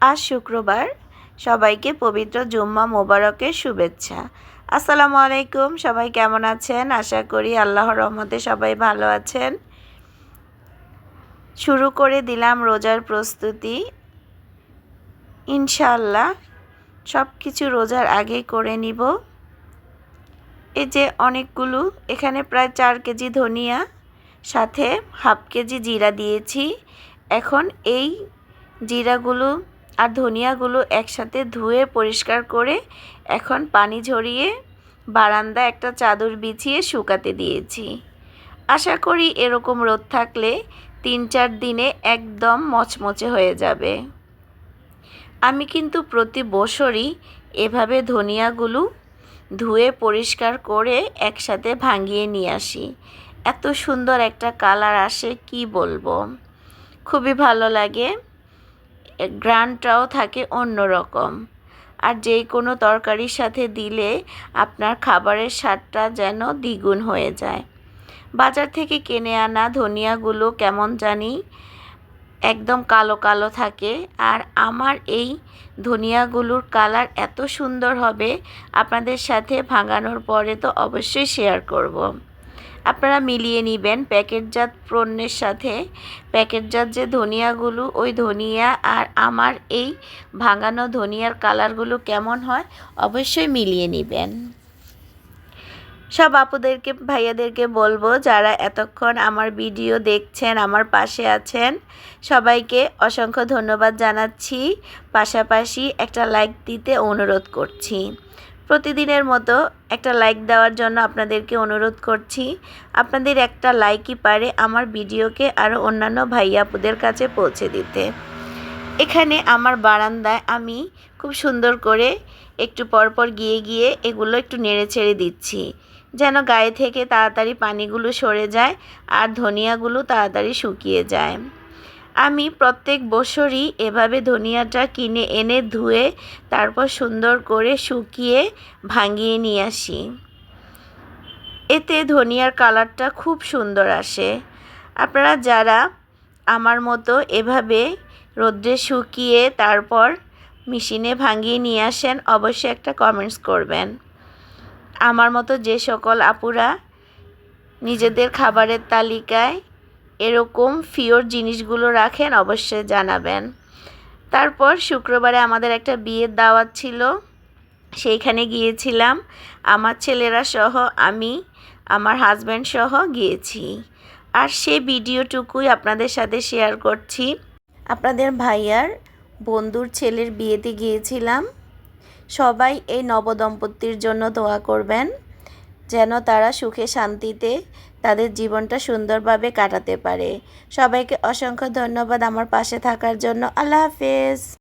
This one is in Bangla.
আজ শুক্রবার। সবাইকে পবিত্র জুম্মা মোবারকের শুভেচ্ছা। আসসালামু আলাইকুম, সবাই কেমন আছেন? আশা করি আল্লাহর রহমতে সবাই ভালো আছেন। শুরু করে দিলাম রোজার প্রস্তুতি। ইনশাআল্লাহ সব কিছু রোজার আগেই করে নিব। এই যে অনেকগুলো, এখানে প্রায় চার কেজি ধনিয়া, সাথে হাফ কেজি জিরা দিয়েছি। এখন এই জিরাগুলো আর ধনিয়াগুলো একসাথে ধুয়ে পরিষ্কার করে এখন পানি ঝরিয়ে বারান্দা একটা চাদর বিছিয়ে শুকাতে দিয়েছি। আশা করি এরকম রোদ থাকলে তিন চার দিনে একদম মচমচে হয়ে যাবে। আমি কিন্তু প্রতি বছরই এভাবে ধনিয়াগুলো ধুয়ে পরিষ্কার করে একসাথে ভাঙিয়ে নিয়ে আসি। এত সুন্দর একটা কালার আসে, কি বলব? খুবই ভালো লাগে। গ্রানটাও থাকে অন্য রকম। আর যে কোনো তরকারির সাথে দিলে আপনার খাবারের স্বাদটা যেন দ্বিগুণ হয়ে যায়। বাজার থেকে কিনে আনা ধনিয়াগুলো কেমন জানি একদম কালো কালো থাকে। আর আমার এই ধনিয়াগুলোর কালার এত সুন্দর হবে, আপনাদের সাথে ভাঙানোর পরে তো অবশ্যই শেয়ার করব। আপনারা মিলিয়ে নেবেন প্যাকেটজাত পণ্যের সাথে। প্যাকেটজাত যে ধনিয়াগুলো, ওই ধনিয়া আর আমার এই ভাঙানো ধনিয়ার কালারগুলো কেমন হয় অবশ্যই মিলিয়ে নেবেন। সব আপুদেরকে, ভাইয়াদেরকে বলব, যারা এতক্ষণ আমার ভিডিও দেখছেন, আমার পাশে আছেন, সবাইকে অসংখ্য ধন্যবাদ জানাচ্ছি। পাশাপাশি একটা লাইক দিতে অনুরোধ করছি। প্রতিদিনের মতো একটা লাইক দেওয়ার জন্য আপনাদেরকে অনুরোধ করছি। আপনাদের একটা লাইকই পারে আমার ভিডিওকে আরও অন্যান্য ভাইয়াপুদের কাছে পৌঁছে দিতে। এখানে আমার বারান্দায় আমি খুব সুন্দর করে একটু পরপর গিয়ে গিয়ে এগুলো একটু নেড়ে ছেড়ে দিচ্ছি। যেন গায়ে থেকে তাড়াতাড়ি পানিগুলো সরে যায় আর ধনিয়াগুলো তাড়াতাড়ি শুকিয়ে যায়। আমি প্রত্যেক বছরই এভাবে ধনিয়াটা কিনে এনে ধুয়ে, তারপর সুন্দর করে শুকিয়ে ভাঙিয়ে নিয়ে আসি। এতে ধনিয়ার কালারটা খুব সুন্দর আসে। আপনারা যারা আমার মতো এভাবে রোদ্রে শুকিয়ে, তারপর মেশিনে ভাঙিয়ে নিয়ে আসেন, অবশ্যই একটা কমেন্টস করবেন। আমার মতো যে সকল আপুরা নিজেদের খাবারের তালিকায় এরকম ফিওর জিনিসগুলো রাখেন, অবশ্যই জানাবেন। তারপর শুক্রবারে আমাদের একটা বিয়ের দাওয়াত ছিল। সেইখানে গিয়েছিলাম। আমার ছেলেরা সহ আমি, আমার হাজব্যান্ড সহ গিয়েছি। আর সে ভিডিওটুকুই আপনাদের সাথে শেয়ার করছি। আপনাদের ভাইয়ার বন্ধুর ছেলের বিয়েতে গিয়েছিলাম। সবাই এই নবদম্পতির জন্য দোয়া করবেন, যেন তারা সুখে শান্তিতে তাদের জীবনটা সুন্দরভাবে কাটাতে পারে। সবাইকে অসংখ্য ধন্যবাদ আমার পাশে থাকার জন্য। আল্লাহ হাফেজ।